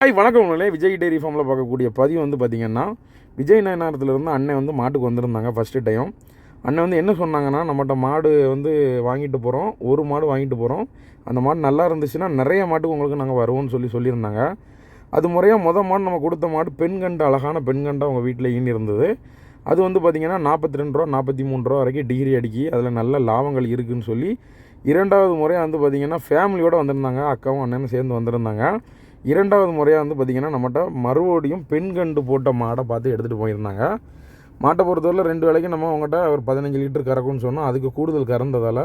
Hi வணக்கம் உங்களே. Vijay dairy ஃபார்மில் பார்க்கக்கூடிய பதிவு வந்து பார்த்திங்கன்னா விஜய் நயனாரத்துலேருந்து அண்ணன் வந்து மாட்டுக்கு வந்திருந்தாங்க ஃபஸ்ட்டு டைம் அண்ணன் வந்து என்ன சொன்னாங்கன்னா நம்மகிட்ட மாடு வந்து வாங்கிட்டு போகிறோம் ஒரு மாடு வாங்கிட்டு போகிறோம் அந்த மாடு நல்லா இருந்துச்சுன்னா நிறைய மாட்டுக்கு உங்களுக்கு நாங்கள் வருவோம்னு சொல்லி சொல்லியிருந்தாங்க. அது முறையாக மொதல் மாடு நம்ம கொடுத்த மாடு பெண்கண்டு அழகான பெண்கண்டு அவங்க வீட்டில் ஈனி இருந்தது. அது வந்து பார்த்திங்கன்னா நாற்பத்தி ரெண்டு ரூபா நாற்பத்தி மூணு ரூபா வரைக்கும் டிகிரி அடிக்கி அதில் நல்ல லாபங்கள் இருக்குதுன்னு சொல்லி இரண்டாவது முறையாக வந்து பார்த்திங்கன்னா ஃபேமிலியோடு வந்திருந்தாங்க அக்காவும் அண்ணனும் சேர்ந்து வந்திருந்தாங்க. இரண்டாவது முறையாக வந்து பார்த்திங்கன்னா நம்மகிட்ட மறுபடியும் பெண் கண்டு போட்ட மாடை பார்த்து எடுத்துகிட்டு போயிருந்தாங்க. மாட்டை பொறுத்தவரையில் ரெண்டு வேலைக்கு நம்ம அவங்ககிட்ட ஒரு பதினஞ்சு லிட்டர் கறக்கும்னு சொன்னால் அதுக்கு கூடுதல் கறந்ததால்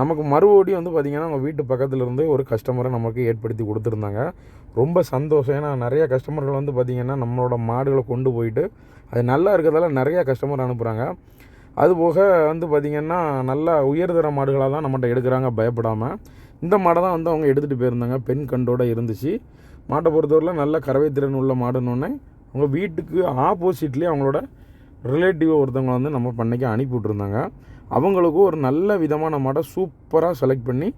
நமக்கு மறுபடியும் வந்து பார்த்திங்கன்னா நம்ம வீட்டு பக்கத்தில் இருந்து ஒரு கஸ்டமரை நமக்கு ஏற்படுத்தி கொடுத்துருந்தாங்க. ரொம்ப சந்தோஷம். ஏன்னா நிறைய கஸ்டமர்கள் வந்து பார்த்திங்கன்னா நம்மளோட மாடுகளை கொண்டு போயிட்டு அது நல்லா இருக்கிறதால நிறைய கஸ்டமர் அனுப்புகிறாங்க அதுபோக வந்து பார்த்திங்கன்னா நல்லா உயர்தர மாடுகளாக தான் நம்மகிட்ட எடுக்கிறாங்க. பயப்படாமல் இந்த மாடை தான் வந்து அவங்க எடுத்துகிட்டு போயிருந்தாங்க. பெண் கண்டோடு இருந்துச்சு. மாட்டை பொறுத்தவரையில் நல்ல கறவை திறன் உள்ள மாடுன்னொன்னே அவங்க வீட்டுக்கு ஆப்போசிட்லேயே அவங்களோட ரிலேட்டிவ் ஒருத்தவங்க வந்து நம்ம பண்ணைக்கு அனுப்பி விட்ருந்தாங்க அவங்களுக்கும் ஒரு நல்ல விதமான மாடை சூப்பராக செலக்ட் பண்ணி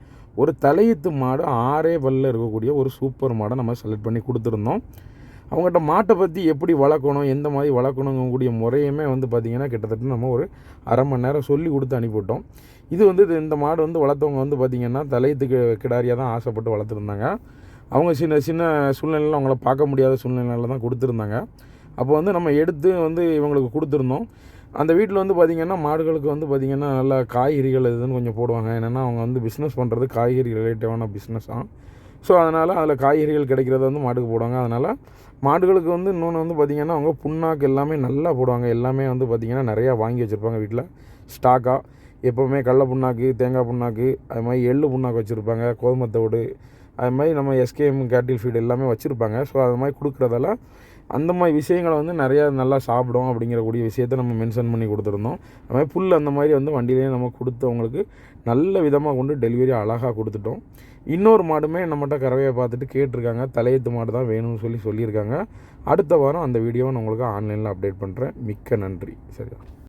ஒரு தலையீத்து மாடு ஆறே பல்ல இருக்கக்கூடிய ஒரு சூப்பர் மாடை நம்ம செலக்ட் பண்ணி கொடுத்துருந்தோம். அவங்ககிட்ட மாட்டை பற்றி எப்படி வளர்க்கணும் எந்த மாதிரி வளர்க்கணுங்கக்கூடிய முறையுமே வந்து பார்த்திங்கன்னா கிட்டத்தட்ட நம்ம ஒரு அரை மணி நேரம் சொல்லி கொடுத்து அனுப்பிவிட்டோம். இது வந்து இது இந்த மாடு வந்து வளர்த்தவங்க வந்து பார்த்திங்கன்னா தலையத்துக்கு கிடாரியாக தான் ஆசைப்பட்டு வளர்த்துருந்தாங்க. அவங்க சின்ன சின்ன சூழ்நிலையில் அவங்கள பார்க்க முடியாத சூழ்நிலையில் தான் கொடுத்துருந்தாங்க. அப்போ வந்து நம்ம எடுத்து வந்து இவங்களுக்கு கொடுத்துருந்தோம். அந்த வீட்டில் வந்து பார்த்திங்கன்னா மாடுகளுக்கு வந்து பார்த்திங்கன்னா நல்லா காய்கறிகள் இதுன்னு கொஞ்சம் போடுவாங்க. என்னென்னா அவங்க வந்து பிஸ்னஸ் பண்ணுறது காய்கறி ரிலேட்டிவான பிஸ்னஸ் தான் ஸோ அதனால் அதில் காய்கறிகள் கிடைக்கிறத வந்து மாட்டுக்கு போடுவாங்க. அதனால் மாடுகளுக்கு வந்து இன்னொன்று வந்து பார்த்திங்கன்னா அவங்க புண்ணாக்கு எல்லாமே நல்லா போடுவாங்க. எல்லாமே வந்து பார்த்திங்கன்னா நிறையா வாங்கி வச்சுருப்பாங்க வீட்டில் ஸ்டாக்காக எப்போவுமே கடல புண்ணாக்கு தேங்காய் புண்ணாக்கு அது மாதிரி எள்ளு புண்ணாக்கு வச்சுருப்பாங்க கோதுமை தவிடு அது மாதிரி நம்ம எஸ்கேஎம் கேட்டில் ஃபீடு எல்லாமே வச்சுருப்பாங்க. ஸோ அது மாதிரி கொடுக்குறதெல்லாம் அந்த மாதிரி விஷயங்களை வந்து நிறையா நல்லா சாப்பிடும் அப்படிங்கிற கூடிய விஷயத்த நம்ம மென்ஷன் பண்ணி கொடுத்துருந்தோம். அது மாதிரி புல் அந்த மாதிரி வந்து வண்டியிலேயே நம்ம கொடுத்தவங்களுக்கு நல்ல விதமாக கொண்டு டெலிவரி அழகாக கொடுத்துட்டோம். இன்னொரு மாடுமே நம்மகிட்ட கறவையை பார்த்துட்டு கேட்டிருக்காங்க. தலையத்து மாடு தான் வேணும்னு சொல்லி சொல்லியிருக்காங்க. அடுத்த வாரம் அந்த வீடியோவை நான் உங்களுக்கு ஆன்லைனில் அப்டேட் பண்ணுறேன் மிக்க நன்றி. சரியா?